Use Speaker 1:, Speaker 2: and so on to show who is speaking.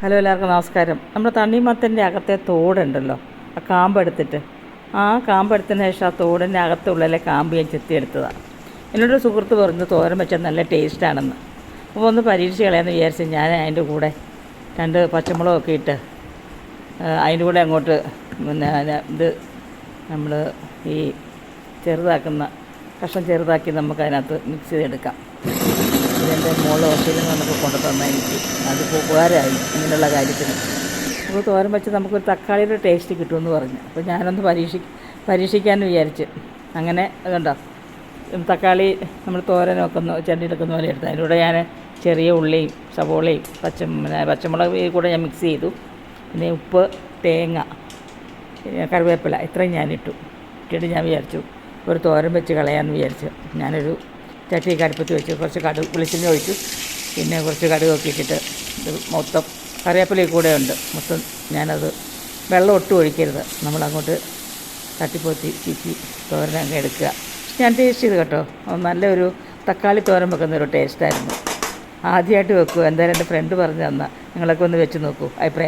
Speaker 1: Hello എല്ലാവർക്കും നമസ്കാരം. നമ്മുടെ തണ്ണിമത്തന്റെ അകത്തെ തോടുണ്ടല്ലോ ആ കാമ്പ് എടുത്തിട്ട്. ആ കാമ്പ് എടുത്തതിന് ശേഷം ആ തോടിന്റെ അകത്തുള്ളിലെ കാമ്പ് ഞാൻ ചെത്തിയെടുത്തതാണ് എന്നോടൊരു സുഹൃത്ത് പറഞ്ഞു തോരൻ വെച്ചാൽ നല്ല ടേസ്റ്റാണെന്ന് അപ്പോൾ ഒന്ന് പരീക്ഷിച്ച് കളയാമെന്ന് വിചാരിച്ച് ഞാൻ അതിന്റെ കൂടെ രണ്ട് പച്ചമുളകൊക്കെ ഇട്ട് അതിന്റെ കൂടെ അങ്ങോട്ട് പിന്നെ ഇത് നമ്മൾ ഈ ചെറുതാക്കുന്ന കഷ്ണം ചെറുതാക്കി നമുക്ക് അതിനകത്ത് മിക്സ് ചെയ്തെടുക്കാം. ഇതെന്റെ മോൾ ഹോസ്റ്റലിൽ നിന്ന് നമുക്ക് കൊണ്ടു അതിപ്പോൾ ഉപകാരമായി ഇങ്ങനെയുള്ള കാര്യത്തിന്. അപ്പോൾ തോരൻ വെച്ച് നമുക്കൊരു തക്കാളിയുടെ ടേസ്റ്റ് കിട്ടുമെന്ന് പറഞ്ഞു. അപ്പോൾ ഞാനൊന്ന് പരീക്ഷി പരീക്ഷിക്കാമെന്ന് വിചാരിച്ച്. അങ്ങനെ അതുണ്ടോ തക്കാളി നമ്മൾ തോരനൊക്കെ ഒന്ന് ചെണ്ടിയെടുക്കുന്ന പോലെ എടുത്ത്. അതിലൂടെ ഞാൻ ചെറിയ ഉള്ളിയും സവോളയും പച്ച പച്ചമുളക് കൂടെ ഞാൻ മിക്സ് ചെയ്തു. പിന്നെ ഉപ്പ് തേങ്ങ കറിവേപ്പില ഇത്രയും ഞാനിട്ടു. ഇട്ടിട്ട് ഞാൻ വിചാരിച്ചു ഒരു തോരൻ വെച്ച് കളയാമെന്ന് വിചാരിച്ചു. ഞാനൊരു ചട്ടി കടുപ്പത്ത് വെച്ച് കുറച്ച് കടുക് വെളിച്ചെണ്ണ ഒഴിച്ചു. പിന്നെ കുറച്ച് കടുകൊക്കെ ഇട്ടിട്ട് ഇത് മൊത്തം കറിവേപ്പില കൂടെ ഉണ്ട്. മൊത്തം ഞാനത് വെള്ളം ഒട്ടും ഒഴിക്കരുത്. നമ്മളങ്ങോട്ട് തട്ടിപ്പൊത്തി ചീച്ചി തോരനങ്ങ് എടുക്കുക. ഞാൻ ടേസ്റ്റ് ചെയ്ത് കേട്ടോ. നല്ലൊരു തക്കാളി തോരൻ വെക്കുന്ന ഒരു ടേസ്റ്റായിരുന്നു ആദ്യമായിട്ട് വെക്കുക എന്തായാലും എന്റെ ഫ്രണ്ട് പറഞ്ഞു തന്നാൽ നിങ്ങളൊക്കെ ഒന്ന് വെച്ച് നോക്കൂ. അഭിപ്രായം